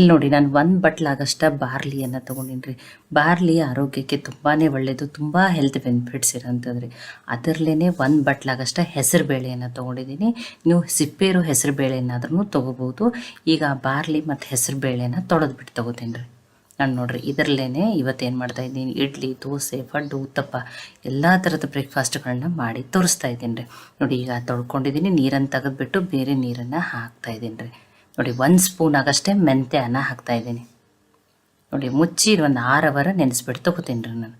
ಇಲ್ಲಿ ನೋಡಿ, ನಾನು ಒಂದು ಬಟ್ಲಾಗಷ್ಟ ಬಾರ್ಲಿಯನ್ನು ತೊಗೊಂಡಿನಿ ಬಾರ್ಲಿ ಆರೋಗ್ಯಕ್ಕೆ ತುಂಬಾ ಒಳ್ಳೆಯದು ತುಂಬ ಹೆಲ್ತ್ ಬೆನಿಫಿಟ್ಸ್ ಇರೋಂಥದ್ರಿ. ಅದರಲ್ಲೇ ಒಂದು ಬಟ್ಲಾಗಷ್ಟ ಹೆಸರು ಬೇಳೆಯನ್ನು ತೊಗೊಂಡಿದ್ದೀನಿ ನೀವು ಸಿಪ್ಪೇರು ಹೆಸರು ಬೇಳೆಯನ್ನಾದ್ರೂ ತೊಗೋಬೋದು. ಈಗ ಬಾರ್ಲಿ ಮತ್ತು ಹೆಸರು ಬೇಳೆನ ತೊಳೆದ್ಬಿಟ್ಟು ತೊಗೋತೀನಿ ರೀ ನಾನು ನೋಡ್ರಿ ಇದರಲ್ಲೇ ಇವತ್ತೇನು ಮಾಡ್ತಾ ಇದ್ದೀನಿ, ಇಡ್ಲಿ, ದೋಸೆ, ಪಡ್ಡು, ಉತ್ತಪ್ಪ, ಎಲ್ಲ ಥರದ ಬ್ರೇಕ್ಫಾಸ್ಟ್ಗಳನ್ನ ಮಾಡಿ ತೋರಿಸ್ತಾ ಇದ್ದೀನಿ ರೀ ನೋಡಿ, ಈಗ ತೊಳ್ಕೊಂಡಿದ್ದೀನಿ ನೀರನ್ನು ತೆಗೆದ್ಬಿಟ್ಟು ಬೇರೆ ನೀರನ್ನು ಹಾಕ್ತಾ ಇದ್ದೀನಿ ರೀ ನೋಡಿ, ಒಂದು ಸ್ಪೂನ್ ಆಗಷ್ಟೇ ಮೆಂತ್ಯ ಅನ್ನ ಹಾಕ್ತಾ ಇದ್ದೀನಿ. ನೋಡಿ ಮುಚ್ಚಿ ಒಂದು ಆರು ಅವರ ನೆನೆಸ್ಬಿಟ್ಟು ತೊಗೋತೀನಿ ರೀ ನಾನು.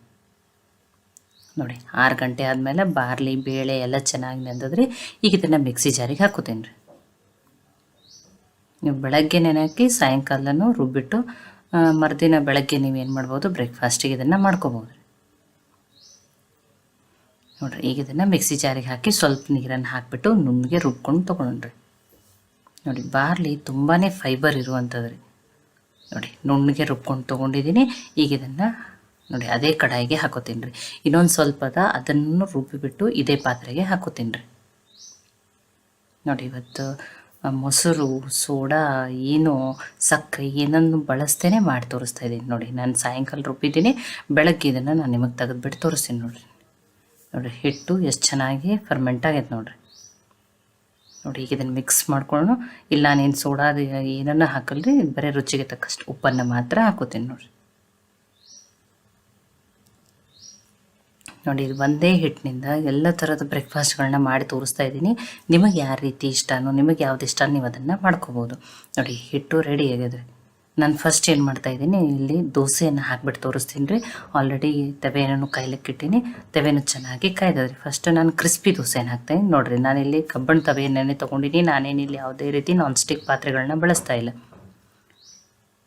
ನೋಡಿ, ಆರು ಗಂಟೆ ಆದಮೇಲೆ ಬಾರ್ಲಿ, ಬೇಳೆ ಎಲ್ಲ ಚೆನ್ನಾಗಿ ನೆಂದದ್ರಿ ಈಗ ಇದನ್ನು ಮಿಕ್ಸಿ ಜಾರಿಗೆ ಹಾಕೋತೀನಿ ರೀ. ನೀವು ಬೆಳಗ್ಗೆ ನೆನೆಹಾಕಿ ಸಾಯಂಕಾಲನೂ ರುಬ್ಬಿಟ್ಟು ಮರುದಿನ ಬೆಳಗ್ಗೆ ನೀವೇನು ಮಾಡ್ಬೋದು ಬ್ರೇಕ್ಫಾಸ್ಟಿಗೆ ಇದನ್ನು ಮಾಡ್ಕೋಬೋದು ನೋಡಿರಿ, ಈಗ ಇದನ್ನು ಮಿಕ್ಸಿ ಜಾರಿಗೆ ಹಾಕಿ ಸ್ವಲ್ಪ ನೀರನ್ನು ಹಾಕಿಬಿಟ್ಟು, ನುಣ್ಣಗೆ ರುಬ್ಕೊಂಡು ತೊಗೊಂಡ್ರಿ ನೋಡಿ, ಬಾರ್ಲಿ ತುಂಬಾ ಫೈಬರ್ ಇರುವಂಥದ್ದು ರೀ ನೋಡಿ, ನುಣ್ಣಗೆ ರುಬ್ಕೊಂಡು ತೊಗೊಂಡಿದ್ದೀನಿ. ಈಗ ಇದನ್ನು ನೋಡಿ, ಅದೇ ಕಡಾಯಿಗೆ ಹಾಕೋತೀನಿ ರೀ ಇನ್ನೊಂದು ಸ್ವಲ್ಪದ ಅದನ್ನು ರುಬ್ಬಿಬಿಟ್ಟು ಇದೇ ಪಾತ್ರೆಗೆ ಹಾಕೋತೀನಿ ರೀ ನೋಡಿ, ಇವತ್ತು ಮೊಸರು, ಸೋಡಾ, ಏನು, ಸಕ್ಕರೆ ಏನನ್ನು ಬಳಸ್ತೇನೆ ಮಾಡಿ ತೋರಿಸ್ತಾ ಇದ್ದೀನಿ. ನೋಡಿ, ನಾನು ಸಾಯಂಕಾಲ ರುಬ್ಬಿದ್ದೀನಿ. ಬೆಳಗ್ಗೆ ಇದನ್ನು ನಾನು ನಿಮಗೆ ತೆಗೆದುಬಿಟ್ಟು ತೋರಿಸ್ತೀನಿ ನೋಡಿರಿ. ನೋಡಿ, ಹಿಟ್ಟು ಎಷ್ಟು ಚೆನ್ನಾಗಿ ಫರ್ಮೆಂಟ್ ಆಗೈತೆ ನೋಡಿರಿ. ನೋಡಿ, ಈಗ ಇದನ್ನು ಮಿಕ್ಸ್ ಮಾಡ್ಕೊಳ್ಳೋಣ. ಇಲ್ಲ ನೀನು ಸೋಡಾ ಏನನ್ನ ಹಾಕಲ್ರಿ ಬರೀ ರುಚಿಗೆ ತಕ್ಕಷ್ಟು ಉಪ್ಪನ್ನು ಮಾತ್ರ ಹಾಕೋತೀನಿ ನೋಡಿರಿ. ನೋಡಿ, ಇದು ಒಂದೇ ಹಿಟ್ಟಿನಿಂದ ಎಲ್ಲ ಥರದ ಬ್ರೇಕ್ಫಾಸ್ಟ್ಗಳನ್ನ ಮಾಡಿ ತೋರಿಸ್ತಾ ಇದ್ದೀನಿ. ನಿಮಗೆ ಯಾವ ರೀತಿ ಇಷ್ಟನೋ, ನಿಮಗೆ ಯಾವ್ದು ಇಷ್ಟ ನೀವು ಅದನ್ನು ಮಾಡ್ಕೋಬೋದು. ನೋಡಿ, ಹಿಟ್ಟು ರೆಡಿ ಆಗಿದೆ ನಾನು ಫಸ್ಟ್ ಏನು ಮಾಡ್ತಾ ಇದ್ದೀನಿ, ಇಲ್ಲಿ ದೋಸೆಯನ್ನು ಹಾಕ್ಬಿಟ್ಟು ತೋರಿಸ್ತೀನಿ ರೀ. ಆಲ್ರೆಡಿ ತವೆಯನ್ನು ಕಾಯ್ಲಿಕ್ಕಿಟ್ಟಿನಿ ತವೆನೂ ಚೆನ್ನಾಗಿ ಕಾಯ್ದದ್ರಿ ಫಸ್ಟ್ ನಾನು ಕ್ರಿಸ್ಪಿ ದೋಸೆನ ಹಾಕ್ತೀನಿ. ನೋಡಿರಿ ನಾನಿಲ್ಲಿ ಕಬ್ಬಣ ತವೆಯನ್ನೇ ತೊಗೊಂಡಿನಿ. ನಾನೇನಿಲ್ಲಿ ಯಾವುದೇ ರೀತಿ ನಾನ್ ಸ್ಟಿಕ್ ಪಾತ್ರೆಗಳನ್ನ ಬಳಸ್ತಾ ಇಲ್ಲ.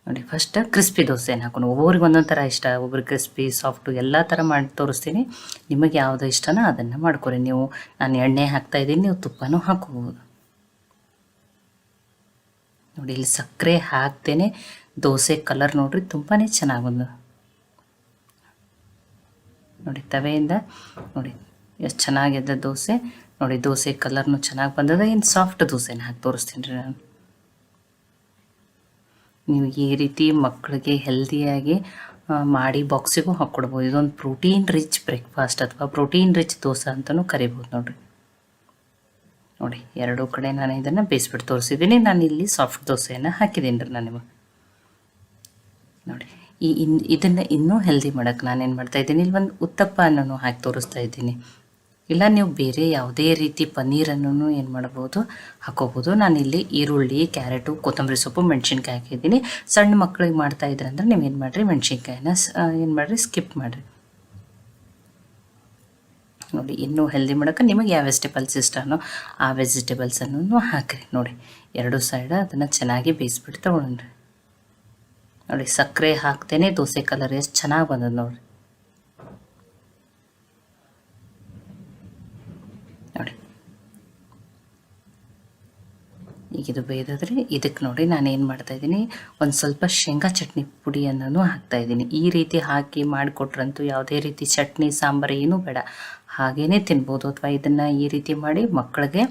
ನೋಡಿ ಫಸ್ಟ್ ಕ್ರಿಸ್ಪಿ ದೋಸೆನ ಹಾಕೊಂಡು ಒಬ್ಬೊಬ್ರಿಗೆ ಒಂದೊಂದು ಥರ ಇಷ್ಟ. ಒಬ್ರಿಗೆ ಕ್ರಿಸ್ಪಿ ಸಾಫ್ಟು ಎಲ್ಲ ಥರ ಮಾಡಿ ತೋರಿಸ್ತೀನಿ. ನಿಮಗೆ ಯಾವುದು ಇಷ್ಟನೋ ಅದನ್ನು ಮಾಡ್ಕೊರಿ. ನೀವು, ನಾನು ಎಣ್ಣೆ ಹಾಕ್ತಾ ಇದ್ದೀನಿ. ನೀವು ತುಪ್ಪನೂ ಹಾಕೋಬೋದು ನೋಡಿ, ಇಲ್ಲಿ ಸಕ್ಕರೆ ಹಾಕ್ತೇನೆ. ದೋಸೆ ಕಲರ್ ನೋಡ್ರಿ ತುಂಬಾ ಚೆನ್ನಾಗಿ ಬಂದು ನೋಡಿ ತವೆಯಿಂದ ನೋಡಿ ಎಷ್ಟು ಚೆನ್ನಾಗಿದೆ ದೋಸೆ. ನೋಡಿ ದೋಸೆ ಕಲರ್ನು ಚೆನ್ನಾಗಿ ಬಂದದ. ಇನ್ನು ಸಾಫ್ಟ್ ದೋಸೆನ ಹಾಕಿ ತೋರಿಸ್ತೀನಿ ರೀ ನಾನು. ನೀವು ಈ ರೀತಿ ಮಕ್ಕಳಿಗೆ ಹೆಲ್ದಿಯಾಗಿ ಮಾಡಿ ಬಾಕ್ಸಿಗೂ ಹಾಕ್ಕೊಡ್ಬೋದು ಇದೊಂದು ಪ್ರೋಟೀನ್ ರಿಚ್ ಬ್ರೇಕ್ಫಾಸ್ಟ್ ಅಥವಾ ಪ್ರೋಟೀನ್ ರಿಚ್ ದೋಸೆ ಅಂತಲೂ ಕರಿಬೋದು ನೋಡಿರಿ. ನೋಡಿ, ಎರಡೂ ಕಡೆ ನಾನು ಇದನ್ನು ಬೇಯಿಸ್ಬಿಟ್ಟು ತೋರಿಸಿದ್ದೀನಿ. ನಾನು ಇಲ್ಲಿ ಸಾಫ್ಟ್ ದೋಸೆಯನ್ನು ಹಾಕಿದ್ದೀನಿ ರೀ ನಾನು ನಿಮಗೆ. ನೋಡಿ. ಈ ಇನ್ ಇದನ್ನು ಇನ್ನೂ ಹೆಲ್ದಿ ಮಾಡೋಕ್ಕೆ ಮಾಡ್ತಾ ಇದ್ದೀನಿ? ಇಲ್ಲಿ ಒಂದು ಉತ್ತಪ್ಪ ಅನ್ನೋನು ಹಾಕಿ ತೋರಿಸ್ತಾ ಇದ್ದೀನಿ. ಇಲ್ಲ, ನೀವು ಬೇರೆ ಯಾವುದೇ ರೀತಿ ಪನ್ನೀರನ್ನು ಏನು ಮಾಡ್ಬೋದು? ಹಾಕೋಬೋದು. ನಾನಿಲ್ಲಿ ಈರುಳ್ಳಿ, ಕ್ಯಾರೆಟು, ಕೊತ್ತಂಬರಿ ಸೊಪ್ಪು, ಮೆಣಸಿನ್ಕಾಯಿ ಹಾಕಿದ್ದೀನಿ. ಸಣ್ಣ ಮಕ್ಕಳಿಗೆ ಮಾಡ್ತಾ ಇದ್ರೆ ಅಂದ್ರೆ ನೀವು ಏನು ಮಾಡಿರಿ? ಮೆಣಸಿನ್ಕಾಯಿನ ಏನು ಮಾಡಿರಿ? ಸ್ಕಿಪ್ ಮಾಡಿರಿ. ನೋಡಿ, ಇನ್ನೂ ಹೆಲ್ದಿ ಮಾಡೋಕ್ಕೆ ನಿಮಗೆ ಯಾವ ವೆಜಿಟೇಬಲ್ಸ್ ಇಷ್ಟನೋ ಆ ವೆಜಿಟೇಬಲ್ಸನ್ನು ಹಾಕಿರಿ. ನೋಡಿ, ಎರಡು ಸೈಡ್ ಅದನ್ನು ಚೆನ್ನಾಗಿ ಬೇಯಿಸ್ಬಿಟ್ಟು ತೊಗೊಂಡ್ರಿ. ನೋಡಿ ಸಕ್ಕರೆ ಹಾಕ್ತೇನೆ ದೋಸೆ ಕಲರ್ ಎಷ್ಟು ಚೆನ್ನಾಗಿ ಬಂದದ ನೋಡ್ರಿ ನೋಡಿ ಈಗ ಇದು ಬೇಯ್ದದ್ರಿ ಇದಕ್ಕೆ ನೋಡಿ ನಾನು ಏನು ಮಾಡ್ತಾ ಇದ್ದೀನಿ, ಒಂದು ಸ್ವಲ್ಪ ಶೇಂಗಾ ಚಟ್ನಿ ಪುಡಿಯನ್ನು ಹಾಕ್ತಾ ಇದ್ದೀನಿ. ಈ ರೀತಿ ಹಾಕಿ ಮಾಡಿಕೊಟ್ರಂತೂ ಯಾವುದೇ ರೀತಿ ಚಟ್ನಿ, ಸಾಂಬಾರು ಏನೂ ಬೇಡ. ಹಾಗೇ ತಿನ್ಬೋದು ಅಥವಾ ಇದನ್ನು ಈ ರೀತಿ ಮಾಡಿ ಮಕ್ಕಳಿಗೆ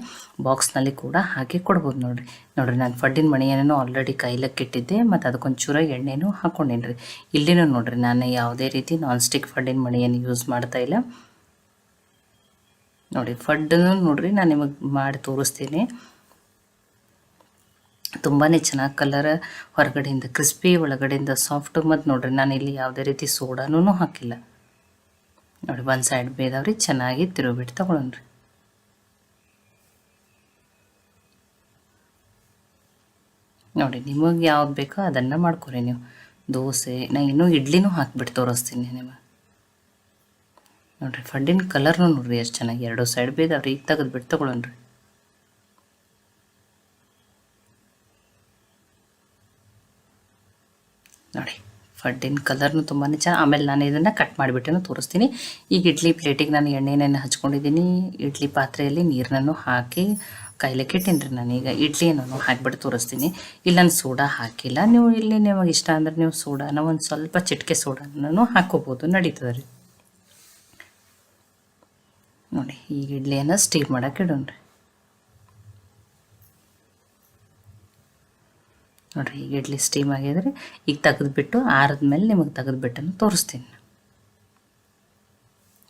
ಬಾಕ್ಸ್ನಲ್ಲಿ ಕೂಡ ಹಾಕಿ ಕೊಡ್ಬೋದು ನೋಡಿರಿ. ನೋಡಿರಿ, ನಾನು ಫಡ್ಡಿನ ಮಣಿಯನ್ನು ಆಲ್ರೆಡಿ ಕೈಲಕ್ಕಿಟ್ಟಿದ್ದೆ ಮತ್ತು ಅದಕ್ಕೊಂಚೂರ ಎಣ್ಣೆನೂ ರೀ. ಇಲ್ಲಿನೂ ನೋಡಿರಿ, ನಾನು ಯಾವುದೇ ರೀತಿ ನಾನ್ ಸ್ಟಿಕ್ ಫಡ್ಡಿನ ಮಣಿಯನ್ನು ಯೂಸ್ ಮಾಡ್ತಾ ಇಲ್ಲ. ನೋಡಿ, ಫಡ್ಡನ್ನು ನೋಡಿರಿ, ನಾನು ನಿಮಗೆ ಮಾಡಿ ತೋರಿಸ್ತೀನಿ. ತುಂಬಾ ಚೆನ್ನಾಗಿ ಕಲರ್ ಹೊರಗಡೆಯಿಂದ ಕ್ರಿಸ್ಪಿ ಒಳಗಡೆಯಿಂದ ಸಾಫ್ಟ್ ಮತ್ತು ನೋಡ್ರಿ, ನಾನು ಇಲ್ಲಿ ಯಾವುದೇ ರೀತಿ ಸೋಡಾನೂ ಹಾಕಿಲ್ಲ. ನೋಡಿ, ಒಂದು ಸೈಡ್ ಬೇದವ್ರಿ, ಚೆನ್ನಾಗಿ ತಿರುಗಿಬಿಟ್ಟು ತಗೊಳನ್ರಿ ನೋಡಿ, ನಿಮಗೆ ಯಾವ್ದು ಬೇಕೋ ಅದನ್ನು ಮಾಡ್ಕೊರಿ ನೀವು. ದೋಸೆ ನಾ ಇನ್ನೂ ಇಡ್ಲಿನೂ ಹಾಕ್ಬಿಟ್ಟು ತೋರಿಸ್ತೀನಿ ನಿಮಗೆ. ನೋಡ್ರಿ, ಫಡ್ಡಿನ ಕಲರ್ನು ನೋಡಿರಿ, ಎಷ್ಟು ಚೆನ್ನಾಗಿ. ಎರಡು ಸೈಡ್ ಬೇದಾವ್ರಿ, ಈಗ ತೆಗೆದ್ಬಿಟ್ಟು ತಗೊಳನ್ರಿ ನೋಡಿ ಫಡ್ಡಿನ ಕಲರ್ನು ತುಂಬಾ ಚೆನ್ನಾಗಿ ಆಮೇಲೆ ನಾನು ಇದನ್ನು ಕಟ್ ಮಾಡಿಬಿಟ್ಟು ತೋರಿಸ್ತೀನಿ. ಈಗ ಇಡ್ಲಿ ಪ್ಲೇಟಿಗೆ ನಾನು ಎಣ್ಣೆನೇನು ಹಚ್ಕೊಂಡಿದ್ದೀನಿ. ಇಡ್ಲಿ ಪಾತ್ರೆಯಲ್ಲಿ ನೀರನ್ನು ಹಾಕಿ ಕಾಯ್ಲಿಕ್ಕೆ ಇಟ್ಟೀನಿ ರೀ ನಾನೀಗ ಇಡ್ಲಿಯನ್ನು ಹಾಕಿಬಿಟ್ಟು ತೋರಿಸ್ತೀನಿ. ಇಲ್ಲಿ ನಾನು ಸೋಡಾ ಹಾಕಿಲ್ಲ. ನೀವು ಇಲ್ಲಿ ನಿಮಗೆ ಇಷ್ಟ ಅಂದ್ರೆ ನೀವು ಸೋಡಾನ ಒಂದು ಸ್ವಲ್ಪ ಚಿಟಿಕೆ ಸೋಡಾನು ಹಾಕೋಬೋದು. ನಡೀತದೆ ರೀ. ನೋಡಿ, ಈಗ ಇಡ್ಲಿಯನ್ನು ಸ್ಟೀಮ್ ಮಾಡೋಕೆ ಇಡೋಣ್ರಿ. ನೋಡಿರಿ ಈಗ ಇಡ್ಲಿ ಸ್ಟೀಮ್ ಆಗಿದ್ರೆ ಈಗ ತೆಗೆದ್ಬಿಟ್ಟು ಮೇಲೆ ನಿಮಗೆ ತೆಗೆದ್ಬಿಟ್ಟನ್ನು ತೋರಿಸ್ತೀನಿ.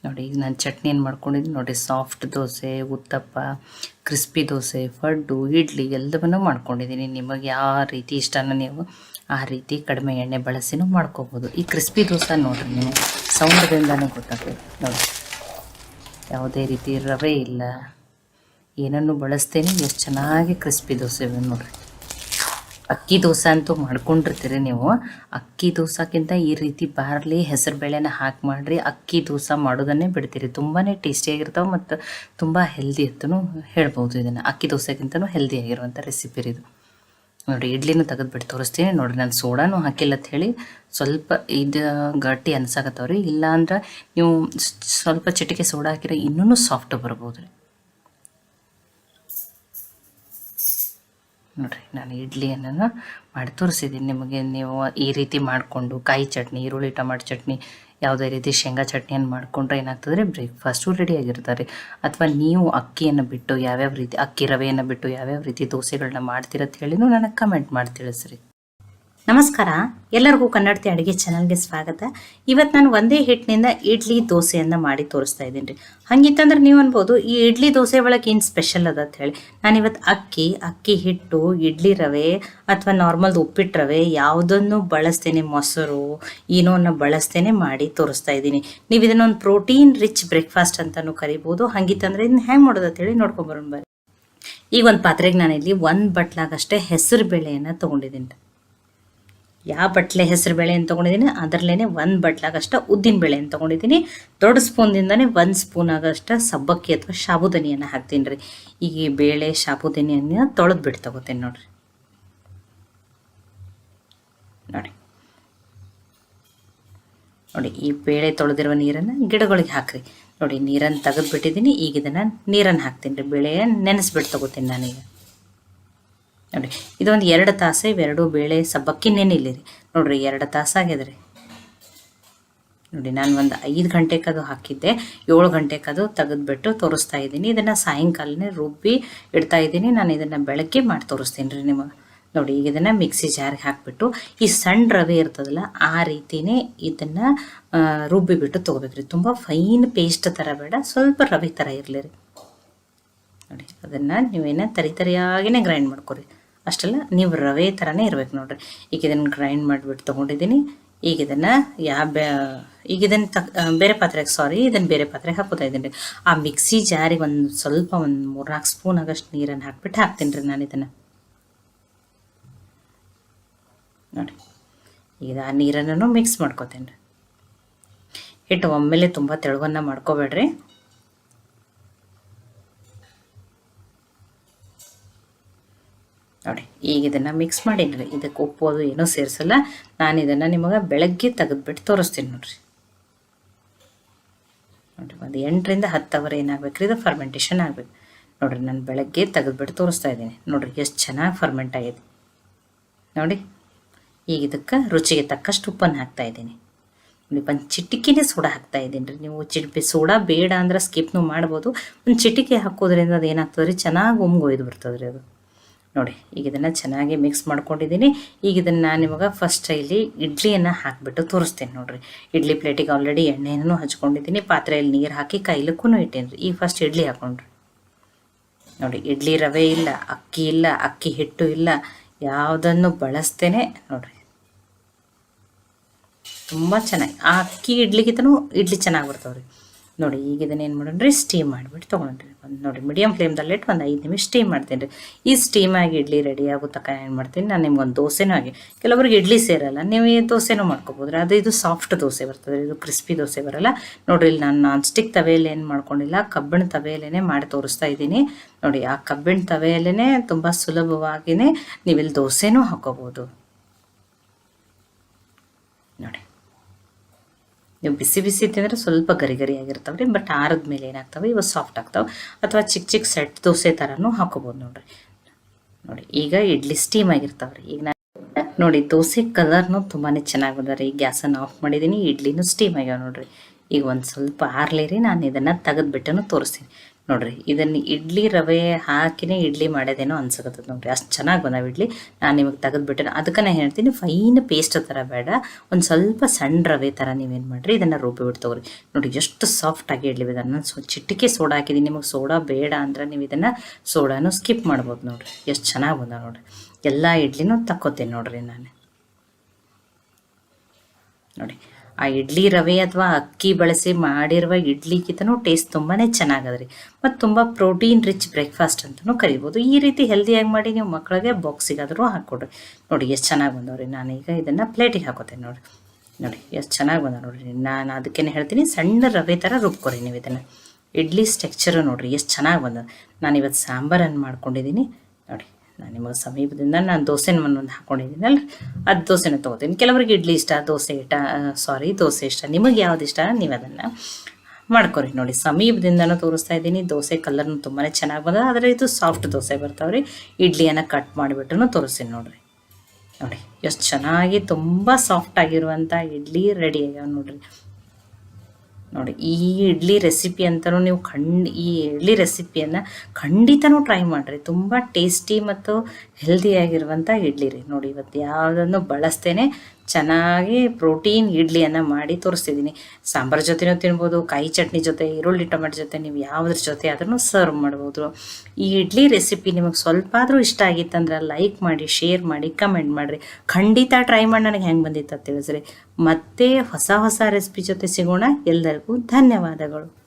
ನೋಡಿ, ಈಗ ನಾನು ಚಟ್ನಿ ಏನು ಮಾಡ್ಕೊಂಡಿದ್ದೀನಿ ನೋಡಿ ಸಾಫ್ಟ್ ದೋಸೆ, ಉತ್ತಪ್ಪ ಕ್ರಿಸ್ಪಿ ದೋಸೆ ಫಡ್ಡು ಇಡ್ಲಿ ಎಲ್ಲವನ್ನು ಮಾಡ್ಕೊಂಡಿದ್ದೀನಿ. ನಿಮಗೆ ಯಾವ ರೀತಿ ಇಷ್ಟನೋ ನೀವು ಆ ರೀತಿ ಕಡಿಮೆ ಎಣ್ಣೆ ಬಳಸಿನೂ ಮಾಡ್ಕೋಬೋದು. ಈ ಕ್ರಿಸ್ಪಿ ದೋಸೆ ನೋಡಿರಿ ನೀವು, ಸೌಂದರ್ಯದಿಂದನೂ ಗೊತ್ತಾಗ್ತದೆ. ನೋಡಿ, ಯಾವುದೇ ರೀತಿ ರವೆ ಇಲ್ಲ, ಏನನ್ನು ಬಳಸ್ತೇನೆ, ಎಷ್ಟು ಚೆನ್ನಾಗಿ ಕ್ರಿಸ್ಪಿ ದೋಸೆ ನೋಡಿರಿ. ಅಕ್ಕಿ ದೋಸೆ ಅಂತೂ ಮಾಡ್ಕೊಂಡಿರ್ತೀರಿ ನೀವು. ಅಕ್ಕಿ ದೋಸಕ್ಕಿಂತ ಈ ರೀತಿ ಬಾರ್ಲಿ ಹೆಸರು ಬೇಳೆನ ಹಾಕಿ ಮಾಡಿರಿ, ಅಕ್ಕಿ ದೋಸೆ ಮಾಡೋದನ್ನೇ ಬಿಡ್ತೀರಿ. ತುಂಬಾ ಟೇಸ್ಟಿಯಾಗಿರ್ತಾವೆ ಮತ್ತು ತುಂಬ ಹೆಲ್ದಿ ಅಂತಲೂ ಹೇಳ್ಬೋದು ಇದನ್ನು. ಅಕ್ಕಿ ದೋಸೆಗಿಂತನೂ ಹೆಲ್ದಿ ಆಗಿರುವಂಥ ರೆಸಿಪಿ ಇದು. ನೋಡಿ ಇಡ್ಲಿನೂ ತೆಗೆದ್ಬಿಟ್ಟು ತೋರಿಸ್ತೀನಿ. ನೋಡಿ ನಾನು ಸೋಡಾನು ಹಾಕಿಲ್ಲ ಅಂತ ಹೇಳಿ ಸ್ವಲ್ಪ ಇದು ಗಟ್ಟಿ ಅನ್ಸಾಕತ್ತವ್ರಿ. ಇಲ್ಲಾಂದ್ರೆ ನೀವು ಸ್ವಲ್ಪ ಚಿಟಿಕೆ ಸೋಡಾ ಹಾಕಿದ್ರೆ ಇನ್ನೂ ಸಾಫ್ಟ್ ಬರ್ಬೋದು ರೀ ನೋಡ್ರಿ, ನಾನು ಇಡ್ಲಿಯನ್ನು ಮಾಡಿ ತೋರಿಸಿದ್ದೀನಿ. ನಿಮಗೆ ನೀವು ಈ ರೀತಿ ಮಾಡಿಕೊಂಡು ಕಾಯಿ ಚಟ್ನಿ, ಈರುಳ್ಳಿ, ಟೊಮಾಟೊ ಚಟ್ನಿ, ಯಾವುದೇ ರೀತಿ ಶೇಂಗಾ ಚಟ್ನಿಯನ್ನು ಮಾಡಿಕೊಂಡ್ರೆ ಏನಾಗ್ತದೆ ಬ್ರೇಕ್ಫಾಸ್ಟು ರೆಡಿ ಆಗಿರ್ತಾರೆ. ಅಥವಾ ನೀವು ಅಕ್ಕಿಯನ್ನು ಬಿಟ್ಟು ಯಾವ್ಯಾವ ರೀತಿ, ಅಕ್ಕಿ ರವೆಯನ್ನು ಬಿಟ್ಟು ಯಾವ್ಯಾವ ರೀತಿ ದೋಸೆಗಳನ್ನ ಅಂತ ಹೇಳಿನೂ ನನಗೆ ಕಮೆಂಟ್ ಮಾಡಿ ತಿಳಿಸ್ರಿ. ನಮಸ್ಕಾರ. ಎಲ್ಲರಿಗೂ ಕನ್ನಡತಿ ಅಡುಗೆ ಚಾನಲ್ಗೆ ಸ್ವಾಗತ. ಇವತ್ತು ನಾನು ಒಂದೇ ಹಿಟ್ಟಿನಿಂದ ಇಡ್ಲಿ ದೋಸೆಯನ್ನು ಮಾಡಿ ತೋರಿಸ್ತಾ ಇದ್ದೀನಿ. ರೀ ಹಂಗಿತ್ತಂದ್ರೆ ನೀವು ಅನ್ಬೋದು, ಈ ಇಡ್ಲಿ ದೋಸೆ ಒಳಗೆ ಏನು ಸ್ಪೆಷಲ್ ಅದ ಅಂತ ಹೇಳಿ. ನಾನು ಇವತ್ತು ಅಕ್ಕಿ ಅಕ್ಕಿ ಹಿಟ್ಟು, ಇಡ್ಲಿ ರವೆ, ಅಥವಾ ನಾರ್ಮಲ್ ಉಪ್ಪಿಟ್ಟು ರವೆ ಯಾವುದನ್ನು ಬಳಸ್ತೇನೆ, ಮೊಸರು ಏನೋನ್ನ ಬಳಸ್ತೇನೆ ಮಾಡಿ ತೋರಿಸ್ತಾ ಇದ್ದೀನಿ. ನೀವು ಇದನ್ನೊಂದು ಪ್ರೋಟೀನ್ ರಿಚ್ ಬ್ರೇಕ್ಫಾಸ್ಟ್ ಅಂತಲೂ ಕರಿಬೋದು. ಹಂಗಿತ್ತಂದ್ರೆ ಇದನ್ನ ಹ್ಯಾಂಗೆ ಮಾಡೋದು ಅಂತೇಳಿ ನೋಡ್ಕೊಂಬರೋಣ ಬರ್ರಿ ಈಗ ಒಂದು ಪಾತ್ರೆಗೆ ನಾನಿಲ್ಲಿ ಒಂದು ಬಟ್ಲಾಗಷ್ಟೇ ಹೆಸರು ಬೇಳೆಯನ್ನು ತೊಗೊಂಡಿದ್ದೀನಿ. ಯಾವ ಬಟ್ಲೆ ಹೆಸರು ಬೇಳೆ ಅಂತ ತೊಗೊಂಡಿದ್ದೀನಿ ಅದರಲ್ಲೇ ಒಂದು ಬಟ್ಲಾಗಷ್ಟ ಉದ್ದಿನ ಬೇಳೆ ಅಂತ ತೊಗೊಂಡಿದ್ದೀನಿ. ದೊಡ್ಡ ಸ್ಪೂನ್ದಿಂದನೇ ಒಂದು ಸ್ಪೂನ್ ಆಗಷ್ಟ ಸಬ್ಬಕ್ಕಿ ಅಥವಾ ಸಾಬುದಾನಿಯನ್ನು ಹಾಕ್ತೀನಿ ರೀ. ಈಗ ಈ ಬೇಳೆ ಸಾಬುದಾನಿಯನ್ನು ತೊಳೆದು ಬಿಟ್ಟು ತಗೋತೀನಿ ನೋಡ್ರಿ. ನೋಡಿ. ನೋಡಿ, ಈ ಬೇಳೆ ತೊಳೆದಿರುವ ನೀರನ್ನು ಗಿಡಗಳಿಗೆ ಹಾಕ್ರಿ. ನೋಡಿ, ನೀರನ್ನು ತೆಗೆದುಬಿಟ್ಟಿದ್ದೀನಿ, ಈಗ ಇದನ್ನು ನೀರನ್ನು ಹಾಕ್ತೀನಿ ರೀ. ಬೇಳೆ ನೆನೆಸ್ಬಿಟ್ಟು ತಗೋತೀನಿ ನಾನೀಗ. ನೋಡಿ, ಇದೊಂದು ಎರಡು ತಾಸು, ಇವೆರಡು ಬೇಳೆ ಸಬ್ಬಕ್ಕಿ ಇಲ್ಲ ರೀ ನೋಡಿರಿ, ಎರಡು ತಾಸು ನೋಡಿ, ನಾನು ಒಂದು ಐದು ಗಂಟೆಗೆ ಅದು ಹಾಕಿದ್ದೆ, ಏಳು ಗಂಟೆಗೆ ಅದು ತೆಗೆದ್ಬಿಟ್ಟು ತೋರಿಸ್ತಾ ಇದ್ದೀನಿ. ಇದನ್ನು ಸಾಯಂಕಾಲನೇ ರುಬ್ಬಿ ಇಡ್ತಾ ಇದ್ದೀನಿ. ನಾನು ಇದನ್ನು ಬೆಳಗ್ಗೆ ಮಾಡಿ ತೋರಿಸ್ತೀನಿ ರೀ ನಿಮಗೆ. ನೋಡಿ, ಈಗ ಇದನ್ನು ಮಿಕ್ಸಿ ಜಾರಿಗೆ ಹಾಕಿಬಿಟ್ಟು, ಈ ಸಣ್ಣ ರವೆ ಇರ್ತದಲ್ಲ, ಆ ರೀತಿನೇ ಇದನ್ನು ರುಬ್ಬಿಬಿಟ್ಟು ತೊಗೋಬೇಕ್ರಿ ತುಂಬ ಫೈನ್ ಪೇಸ್ಟ್ ಥರ ಬೇಡ, ಸ್ವಲ್ಪ ರವೆ ಥರ ಇರಲಿ ರೀ. ನೋಡಿ, ಅದನ್ನು ನೀವೇನ ತರಿ ತರಿಯಾಗಿನೇ ಗ್ರೈಂಡ್ ಮಾಡ್ಕೊರಿ. ಅಷ್ಟೆಲ್ಲ ನೀವು ರವೆ ಥರನೇ ಇರ್ಬೇಕು ನೋಡ್ರಿ. ಈಗ ಇದನ್ನು ಗ್ರೈಂಡ್ ಮಾಡಿಬಿಟ್ಟು ತೊಗೊಂಡಿದ್ದೀನಿ. ಈಗ ಇದನ್ನು ಯಾವ ಬೇ ಈಗ ಇದನ್ನು ತಕ್ ಬೇರೆ ಪಾತ್ರೆಗೆ ಸಾರಿ ಇದನ್ನು ಬೇರೆ ಪಾತ್ರೆಗೆ ಹಾಕೋತಾ ಇದ್ದೀನಿ. ರೀ ಆ ಮಿಕ್ಸಿ ಜಾರಿಗೆ ಒಂದು ಸ್ವಲ್ಪ ಒಂದು ಮೂರ್ನಾಲ್ಕು ಸ್ಪೂನ್ ಆಗಷ್ಟು ನೀರನ್ನು ಹಾಕ್ಬಿಟ್ಟು ಹಾಕ್ತೀನಿ ರೀ ನಾನು ಇದನ್ನು. ನೋಡಿ, ಈಗ ಆ ನೀರನ್ನು ಮಿಕ್ಸ್ ಮಾಡ್ಕೋತೀನಿ ರೀ. ಹಿಟ್ಟು ಒಮ್ಮೆಲೆ ತುಂಬ ತೆಳುವನ್ನ ಮಾಡ್ಕೋಬೇಡ್ರಿ. ಈಗ ಇದನ್ನು ಮಿಕ್ಸ್ ಮಾಡೀನಿ ಇದಕ್ಕೆ ಉಪ್ಪು ಅದು ಏನೂ ಸೇರಿಸಲ್ಲ. ನಾನು ಇದನ್ನು ನಿಮಗೆ ಬೆಳಗ್ಗೆ ತೆಗೆದ್ಬಿಟ್ಟು ತೋರಿಸ್ತೀನಿ ನೋಡಿರಿ. ನೋಡಿರಿ, ಒಂದು ಎಂಟರಿಂದ ಹತ್ತು ಅವರ್ ಏನಾಗಬೇಕು ರೀ ಇದು ಫರ್ಮೆಂಟೇಷನ್ ಆಗಬೇಕು. ನೋಡಿರಿ, ನಾನು ಬೆಳಗ್ಗೆ ತೆಗೆದ್ಬಿಟ್ಟು ತೋರಿಸ್ತಾ ಇದ್ದೀನಿ. ನೋಡಿರಿ, ಎಷ್ಟು ಚೆನ್ನಾಗಿ ಫರ್ಮೆಂಟ್ ಆಗಿದೆ. ನೋಡಿ, ಈಗ ಇದಕ್ಕೆ ರುಚಿಗೆ ತಕ್ಕಷ್ಟು ಉಪ್ಪನ್ನು ಹಾಕ್ತಾ ಇದ್ದೀನಿ. ನೋಡಿ, ಒಂದು ಚಿಟಿಕೆನೇ ಸೋಡಾ ಹಾಕ್ತಾ ಇದ್ದೀನಿ ರೀ ನೀವು ಚಿಟಿ ಸೋಡಾ ಬೇಡ ಅಂದ್ರೆ ಸ್ಕಿಪ್ನು ಮಾಡ್ಬೋದು. ಒಂದು ಚಿಟಿಕೆ ಹಾಕೋದ್ರಿಂದ ಅದು ಏನಾಗ್ತದೆ ರೀ ಚೆನ್ನಾಗಿ ಒಮ್ಗೊಯ್ದು ಬರ್ತದೆ ರೀ ಅದು. ನೋಡಿ, ಈಗ ಇದನ್ನು ಚೆನ್ನಾಗಿ ಮಿಕ್ಸ್ ಮಾಡ್ಕೊಂಡಿದ್ದೀನಿ. ಈಗ ಇದನ್ನು ನಾನು ಇವಾಗ ಫಸ್ಟ್ ಇಲ್ಲಿ ಇಡ್ಲಿಯನ್ನು ಹಾಕಿಬಿಟ್ಟು ತೋರಿಸ್ತೀನಿ ನೋಡಿರಿ. ಇಡ್ಲಿ ಪ್ಲೇಟಿಗೆ ಆಲ್ರೆಡಿ ಎಣ್ಣೆಯನ್ನು ಹಚ್ಕೊಂಡಿದ್ದೀನಿ. ಪಾತ್ರೆಯಲ್ಲಿ ನೀರು ಹಾಕಿ ಕೈಲಕ್ಕೂ ಇಟ್ಟೇನಿ ರೀ. ಈಗ ಫಸ್ಟ್ ಇಡ್ಲಿ ಹಾಕೊಂಡ್ರಿ. ನೋಡಿ, ಇಡ್ಲಿ ರವೆ ಇಲ್ಲ, ಅಕ್ಕಿ ಇಲ್ಲ, ಅಕ್ಕಿ ಹಿಟ್ಟು ಇಲ್ಲ, ಯಾವುದನ್ನು ಬಳಸ್ತೇನೆ ನೋಡಿರಿ. ತುಂಬ ಚೆನ್ನಾಗಿ, ಆ ಅಕ್ಕಿ ಇಡ್ಲಿಗಿಂತನೂ ಇಡ್ಲಿ ಚೆನ್ನಾಗಿ ಬರ್ತಾವ್ರಿ. ನೋಡಿ, ಈಗ ಇದನ್ನ ಏನು ಮಾಡೋಣ್ರಿ? ಸ್ಟೀಮ್ ಮಾಡಿಬಿಟ್ಟು ತೊಗೊಂಡ್ರಿ. ಒಂದು ನೋಡಿ ಮೀಡಿಯಮ್ ಫ್ಲೇಮ್ದಲ್ಲಿ ಇಟ್ಟು ಒಂದು ಐದು ನಿಮಿಷ ಸ್ಟೀಮ್ ಮಾಡ್ತೀನಿ ರೀ ಈ ಸ್ಟೀಮ್ ಆಗಿ ಇಡ್ಲಿ ರೆಡಿ ಆಗೋ ತಕ್ಕ ಏನು ಮಾಡ್ತೀನಿ, ನಾನು ನಿಮ್ಗೊಂದು ದೋಸೆನೂ ಆಗಿ ಕೆಲವ್ರಿಗೆ ಇಡ್ಲಿ ಸೇರಲ್ಲ, ನೀವು ಈ ದೋಸೆನೂ ರೀ ಅದು ಇದು ಸಾಫ್ಟ್ ದೋಸೆ ಬರ್ತದೆ, ಇದು ಕ್ರಿಸ್ಪಿ ದೋಸೆ ಬರಲ್ಲ. ನೋಡಿರಿ, ಇಲ್ಲಿ ನಾನು ನಾನ್ ಸ್ಟಿಕ್ ತವೆಯಲ್ಲಿ ಏನು ಮಾಡ್ಕೊಂಡಿಲ್ಲ, ಕಬ್ಬಿಣ ತವೆಯಲ್ಲೇ ಮಾಡಿ ತೋರಿಸ್ತಾ ಇದ್ದೀನಿ. ನೋಡಿ, ಆ ಕಬ್ಬಿಣ ತವೆಯಲ್ಲೇ ತುಂಬ ಸುಲಭವಾಗಿಯೇ ನೀವಿಲ್ಲಿ ದೋಸೆನೂ ಹಾಕೋಬೋದು. ನೋಡಿ. ನೀವು ಬಿಸಿ ಬಿಸಿ ತಿಂದರೆ ಸ್ವಲ್ಪ ಗರಿ ಗರಿ ಆಗಿರ್ತಾವೆ ರೀ ಬಟ್ ಆರದ ಮೇಲೆ ಏನಾಗ್ತವೆ? ಇವು ಸಾಫ್ಟ್ ಆಗ್ತಾವೆ. ಅಥವಾ ಚಿಕ್ಕ ಚಿಕ್ಕ ಸೆಟ್ ದೋಸೆ ಥರನೂ ಹಾಕೋಬೋದು ನೋಡ್ರಿ. ನೋಡಿ, ಈಗ ಇಡ್ಲಿ ಸ್ಟೀಮ್ ಆಗಿರ್ತಾವೆ ರೀ ಈಗ ನೋಡಿ, ದೋಸೆ ಕಲರ್ನು ತುಂಬಾ ಚೆನ್ನಾಗಿ ಬಂದ ರೀ ಗ್ಯಾಸನ್ನು ಆಫ್ ಮಾಡಿದ್ದೀನಿ ಇಡ್ಲಿನೂ ಸ್ಟೀಮ್ ಆಗ್ಯಾವ ನೋಡ್ರಿ. ಈಗ ಒಂದು ಸ್ವಲ್ಪ ಆರ್ಲಿ ರೀ ನಾನು ಇದನ್ನು ತೆಗೆದ್ಬಿಟ್ಟು ತೋರಿಸ್ತೀನಿ. ನೋಡ್ರಿ, ಇದನ್ನು ಇಡ್ಲಿ ರವೆ ಹಾಕಿನೇ ಇಡ್ಲಿ ಮಾಡೋದೇನೋ ಅನ್ಸಕತ್ತದ ನೋಡ್ರಿ. ಅಷ್ಟು ಚೆನ್ನಾಗಿ ಬಂದಾವ ಇಡ್ಲಿ. ನಾನು ನಿಮಗೆ ತೆಗೆದುಬಿಟ್ಟೆ ಅದಕ್ಕೆ ನಾನು ಹೇಳ್ತೀನಿ ಫೈನ್ ಪೇಸ್ಟ್ ಥರ ಬೇಡ. ಒಂದು ಸ್ವಲ್ಪ ಸಣ್ಣ ರವೆ ಥರ ನೀವೇನು ಮಾಡಿರಿ, ಇದನ್ನು ರುಬ್ಬಿ ಬಿಟ್ಟು ತಗೋರಿ. ನೋಡಿ ಎಷ್ಟು ಸಾಫ್ಟಾಗಿ ಇಡ್ಲಿ ಇದೆ. ನಾನು ಸೊ ಸೋಡಾ ಹಾಕಿದ್ದೀನಿ ನಿಮಗೆ ಸೋಡಾ ಬೇಡ ಅಂದ್ರೆ ನೀವು ಇದನ್ನು ಸೋಡಾನು ಸ್ಕಿಪ್ ಮಾಡ್ಬೋದು ನೋಡ್ರಿ. ಎಷ್ಟು ಚೆನ್ನಾಗಿ ಬಂದ ನೋಡ್ರಿ. ಎಲ್ಲ ಇಡ್ಲಿನೂ ತಕ್ಕೋತೀನಿ ನೋಡ್ರಿ ನಾನು. ನೋಡಿ ಆ ಇಡ್ಲಿ ರವೆ ಅಥವಾ ಅಕ್ಕಿ ಬಳಸಿ ಮಾಡಿರುವ ಇಡ್ಲಿಗಿಂತನೂ ಟೇಸ್ಟ್ ತುಂಬಾ ಚೆನ್ನಾಗದ್ರಿ. ಮತ್ತು ತುಂಬ ಪ್ರೋಟೀನ್ ರಿಚ್ ಬ್ರೇಕ್ಫಾಸ್ಟ್ ಅಂತಲೂ ಕರಿಬೋದು. ಈ ರೀತಿ ಹೆಲ್ದಿಯಾಗಿ ಮಾಡಿ ನೀವು ಮಕ್ಕಳಿಗೆ ಬಾಕ್ಸಿಗಾದರೂ ಹಾಕ್ಕೊಡ್ರಿ. ನೋಡಿ ಎಷ್ಟು ಚೆನ್ನಾಗಿ ಬಂದವ್ರಿ. ನಾನೀಗ ಇದನ್ನು ಪ್ಲೇಟಿಗೆ ಹಾಕೋತೇನೆ ನೋಡಿ ನೋಡಿ ಎಷ್ಟು ಚೆನ್ನಾಗಿ ಬಂದ ನೋಡಿರಿ. ನಾನು ಅದಕ್ಕೇನೆ ಹೇಳ್ತೀನಿ, ಸಣ್ಣ ರವೆ ಥರ ರುಬ್ಕೊರಿ ನೀವು ಇದನ್ನು. ಇಡ್ಲಿ ಸ್ಟ್ರಕ್ಚರು ನೋಡಿರಿ ಎಷ್ಟು ಚೆನ್ನಾಗಿ ಬಂದ ನಾನು ಇವತ್ತು ಸಾಂಬಾರನ್ನು ಮಾಡ್ಕೊಂಡಿದ್ದೀನಿ ನೋಡಿ. ನಾನು ನಿಮಗೆ ಸಮೀಪದಿಂದ ನಾನು ದೋಸೆನ ಒಂದೊಂದು ಹಾಕ್ಕೊಂಡಿದ್ದೀನಲ್ಲ ಅದು ದೋಸೆನ ತೊಗೋತೀನಿ. ಕೆಲವರಿಗೆ ಇಡ್ಲಿ ಇಷ್ಟ, ದೋಸೆ ಇಷ್ಟ ಸಾರಿ ದೋಸೆ ಇಷ್ಟ. ನಿಮಗೆ ಯಾವ್ದು ಇಷ್ಟ, ನೀವು ಅದನ್ನು ಮಾಡ್ಕೊರಿ ನೋಡಿ. ಸಮೀಪದಿಂದನೂ ತೋರಿಸ್ತಾ ಇದ್ದೀನಿ. ದೋಸೆ ಕಲರ್ನು ತುಂಬಾ ಚೆನ್ನಾಗಿ ಬಂದ ಆದರೆ ಇದು ಸಾಫ್ಟ್ ದೋಸೆ ಬರ್ತಾವ್ರಿ. ಇಡ್ಲಿಯನ್ನು ಕಟ್ ಮಾಡಿಬಿಟ್ಟು ತೋರಿಸ್ತೀನಿ ನೋಡ್ರಿ. ನೋಡಿ, ಎಷ್ಟು ಚೆನ್ನಾಗಿ ತುಂಬ ಸಾಫ್ಟ್ ಆಗಿರುವಂಥ ಇಡ್ಲಿ ರೆಡಿ ಆಗ್ಯಾವ ನೋಡ್ರಿ. ನೋಡಿ, ಈ ಇಡ್ಲಿ ರೆಸಿಪಿ ಅಂತಲೂ ನೀವು ಖಂಡ್, ಈ ಇಡ್ಲಿ ರೆಸಿಪಿಯನ್ನು ಖಂಡಿತನೂ ಟ್ರೈ ಮಾಡಿರಿ. ತುಂಬ ಟೇಸ್ಟಿ ಮತ್ತು ಹೆಲ್ದಿಯಾಗಿರುವಂಥ ಇಡ್ಲಿ ರೀ. ನೋಡಿ, ಇವತ್ತು ಯಾವುದನ್ನು ಬಳಸ್ತೇನೆ ಚೆನ್ನಾಗಿ ಪ್ರೋಟೀನ್ ಇಡ್ಲಿಯನ್ನು ಮಾಡಿ ತೋರಿಸ್ತಿದ್ದೀನಿ. ಸಾಂಬಾರ್ ಜೊತೆನೂ ತಿನ್ಬೋದು, ಕಾಯಿ ಚಟ್ನಿ ಜೊತೆ, ಈರುಳ್ಳಿ ಟೊಮೆಟೊ ಜೊತೆ, ನೀವು ಯಾವುದ್ರ ಜೊತೆ ಅದನ್ನು ಸರ್ವ್ ಮಾಡ್ಬೋದು. ಈ ಇಡ್ಲಿ ರೆಸಿಪಿ ನಿಮಗೆ ಸ್ವಲ್ಪ ಆದರೂ ಇಷ್ಟ ಆಗಿತ್ತಂದ್ರೆ ಲೈಕ್ ಮಾಡಿ, ಶೇರ್ ಮಾಡಿ, ಕಮೆಂಟ್ ಮಾಡಿರಿ. ಖಂಡಿತ ಟ್ರೈ ಮಾಡಿ, ನನಗೆ ಹೆಂಗೆ ಬಂದಿತ್ತು ತಿಳಿಸ್ರಿ. ಮತ್ತೆ ಹೊಸ ಹೊಸ ರೆಸಿಪಿ ಜೊತೆ ಸಿಗೋಣ. ಎಲ್ಲರಿಗೂ ಧನ್ಯವಾದಗಳು.